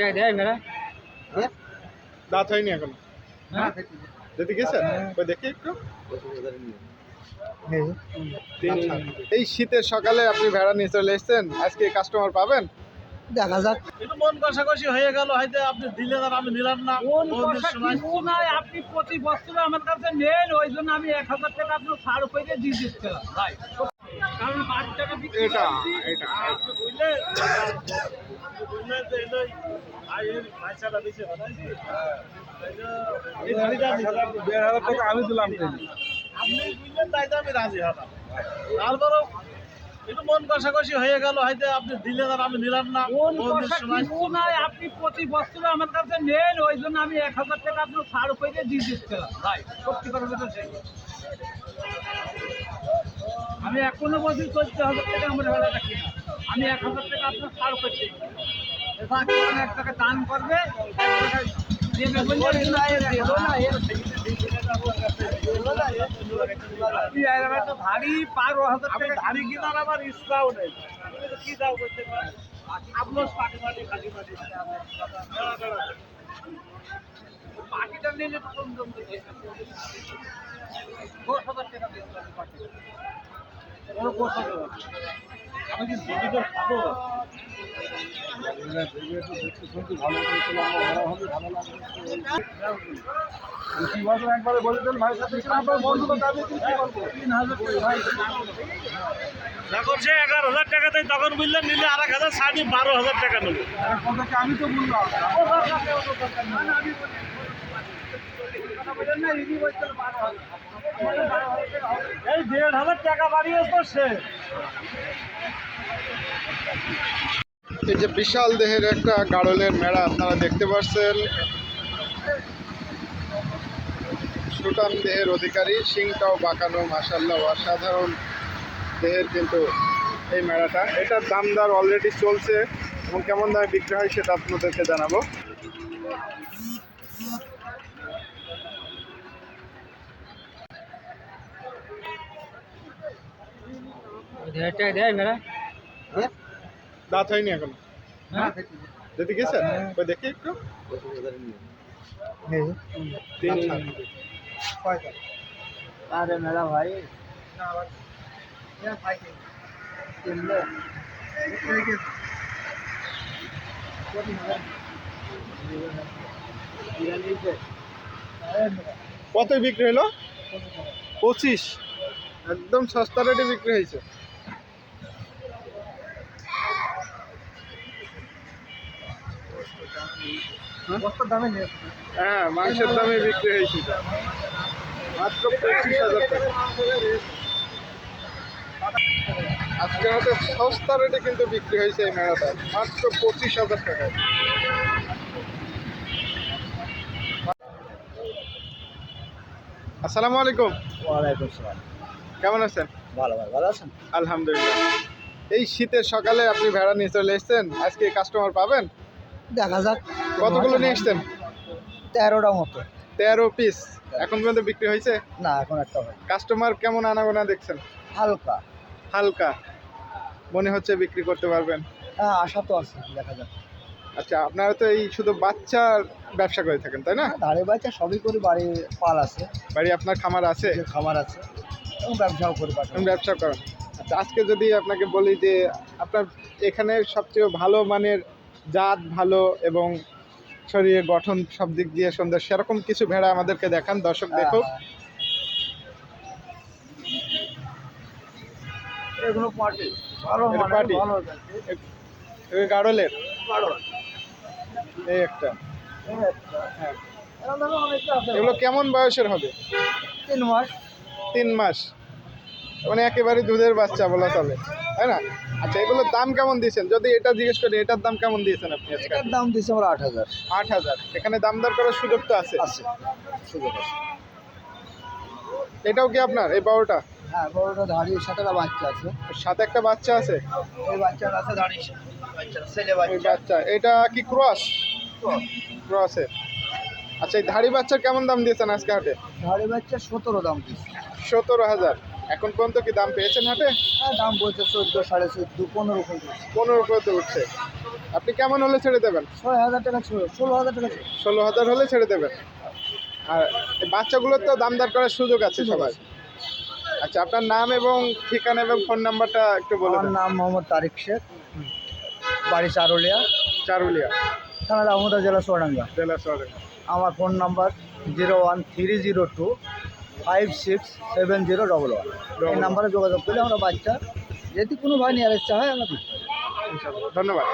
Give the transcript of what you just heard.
এটা দেয় মেরা দাঁত হয়নি এখনও। হ্যাঁ? যদি গেছেন? ওই দেখি একটু। আচ্ছা, এই শীতের সকালে আপনি ভেড়া নিয়ে চলে এসেছেন আজকে কাস্টমার পাবেন? দেখা যাক। একটু মন কষাকষি হয়ে গেল হয়তো আপনি দিলেন আর আমি নিলাম না। আপনি প্রতি বছর আমার কাছে নেন ওই জন্য আমি এক হাজার টাকা আপনার ছাড় করে দিয়ে দিচ্ছিলাম। ভাই কারণ বাচ্চাটা বিক্রি এটা এটা বুঝলেন? আমি দিলাম আপনি তো আমি রাজি হলাম মন হয়ে হয়তো আপনি আমি নিলাম না আপনি প্রতি বছর আমার কাছে ওই জন্য আমি এক হাজার টাকা ছাড় দিয়ে দিচ্ছিলাম ভাই সত্যি কথা আমি এখনও বলছি চোদ্দ হাজার টাকা আমার ভেড়াটা কিনা। আমি এক হাজার টাকা আপনার ছাড় করছি। এক টাকা দান করবে ভারী বারো হাজার টাকা ধাড়ি কিনার আমার ইচ্ছাও নেই। কি দাও করতে পারি? আপনার পাটি মাটি খাটি মাটি দাঁড়া, দাঁড়া। নিলে তো কম দাম হাজার টাকা একবারে বলে দেন ভাই সাথে বন্ধু তো দাবি তিন হাজার যখন সে এগারো হাজার টাকা দেয় তখন বুঝলেন নিলে আর এক হাজার সাড়ে বারো হাজার টাকা নেবে আমি তো বললাম। এই দেড় হাজার টাকা সে। এই যে বিশাল দেহের একটা গাড়লের মেড়া আপনারা দেখতে পাচ্ছেন সুটান দেহের অধিকারী শিংটাও বাঁকানো মাসাল্লাহ অসাধারণ দেহের কিন্তু এই মেড়াটা এটার দাম দর অলরেডি চলছে, এবং কেমন দামে বিক্রি হয় সেটা আপনাদেরকে জানাব। এটা দেয় মেরা দাঁত হয়নি এখনও? হ্যাঁ? যদি গেছেন ওই দেখি একটু। আরে মেরা ভাই। কত বিক্রি হলো? পঁচিশ। একদম সস্তা রেটে বিক্রি হয়েছে। হ্যাঁ? মাংসের দামে বিক্রি হয়েছে। এটা। মাত্র পঁচিশ হাজার টাকা। আজকে হয়তো সস্তা রেটে কিন্তু বিক্রি হয়েছে এই মেলাটা। মাত্র পঁচিশ হাজার টাকা। আসসালামু আলাইকুম। ওয়ালাইকুম সালাম। কেমন আছেন? ভালো ভালো। ভালো আছেন? আলহামদুলিল্লাহ। এই শীতের সকালে আপনি ভেড়া নিয়ে চলে এসেছেন। আজকে কাস্টমার পাবেন? দেখা যাক। কতগুলো নিয়ে এসছেন তেরোটা মতো। তেরো পিস এখন পর্যন্ত বিক্রি হয়েছে? না এখন একটা হয় কাস্টমার কেমন আনাগোনা দেখছেন? হালকা। হালকা। মনে হচ্ছে বিক্রি করতে পারবেন। হ্যাঁ আশা তো আছে দেখা যাক। আচ্ছা আপনারা তো এই শুধু বাচ্চার ব্যবসা করে থাকেন তাই না? ধারে বাচ্চা সবই করি বাড়ি পাল আছে। বাড়ি আপনার খামার আছে? খামার আছে ব্যবসাও করি আপনি ব্যবসা করেন। আচ্ছা আজকে যদি আপনাকে বলি যে আপনার এখানে সবচেয়ে ভালো মানের জাত ভালো এবং শরীরের গঠন সব দিক দিয়ে সুন্দর সেরকম কিছু ভেড়া আমাদেরকে দেখান দর্শক দেখুক। এগুলো পার্টি। ভালো মানে পার্টি? এই গাড়লের এই একটা। হ্যাঁ। এগুলো কেমন বয়সের হবে? তিন মাস। তিন মাস। মানে একেবারে দুধের বাচ্চা বলা চলে তাই না? আচ্ছা এগুলোর দাম কেমন দিয়েছেন? যদি এটা জিজ্ঞেস করি এটার দাম কেমন দিয়েছেন আপনি এটার দাম দিচ্ছে আমরা আট হাজার। আট হাজার। এখানে দাম দর করার সুযোগ তো আছে? আছে। সুযোগ আছে। এটাও কি আপনার এই বারোটা হ্যাঁ সাথে একটা বাচ্চা আছে। সাথে একটা বাচ্চা আছে? ওই বাচ্চাটা আছে দাঁড়িয়ে ছেলে বাচ্চা। বাচ্চা এটা কি ক্রস? ক্রসে। আচ্ছা এই ধাড়ি বাচ্চার কেমন দাম দিয়েছেন আজকে হাটে? ধারে বাচ্চা সতেরো দাম সতেরো হাজার। এখন পর্যন্ত কি দাম পেয়েছেন হাটে? হ্যাঁ দাম বলছে চোদ্দ সাড়ে চোদ্দ পনেরো পর্যন্ত। পনেরো পর্যন্ত উঠছে। আপনি কেমন হলে ছেড়ে দেবেন? ছয় হাজার টাকা ষোলো হাজার টাকা ষোলো হাজার হলে ছেড়ে দেবেন। আর বাচ্চাগুলোর তো দামদার করার সুযোগ আছে সবাই আচ্ছা আপনার নাম এবং ঠিকানা এবং ফোন নাম্বারটা একটু বলুন আমার নাম মোহাম্মদ তারিক শেখ। বাড়ি চারুলিয়া। চারুলিয়া। থানা রামুদা জেলা চুয়াডাঙ্গা। জেলা শহরে আমার phone number zero one three zero two five six seven zero double one এই নাম্বারে যোগাযোগ করলে আমরা বাচ্চা যদি কোনো ভাই নিয়ে আসতে হয় আমরা ধন্যবাদ।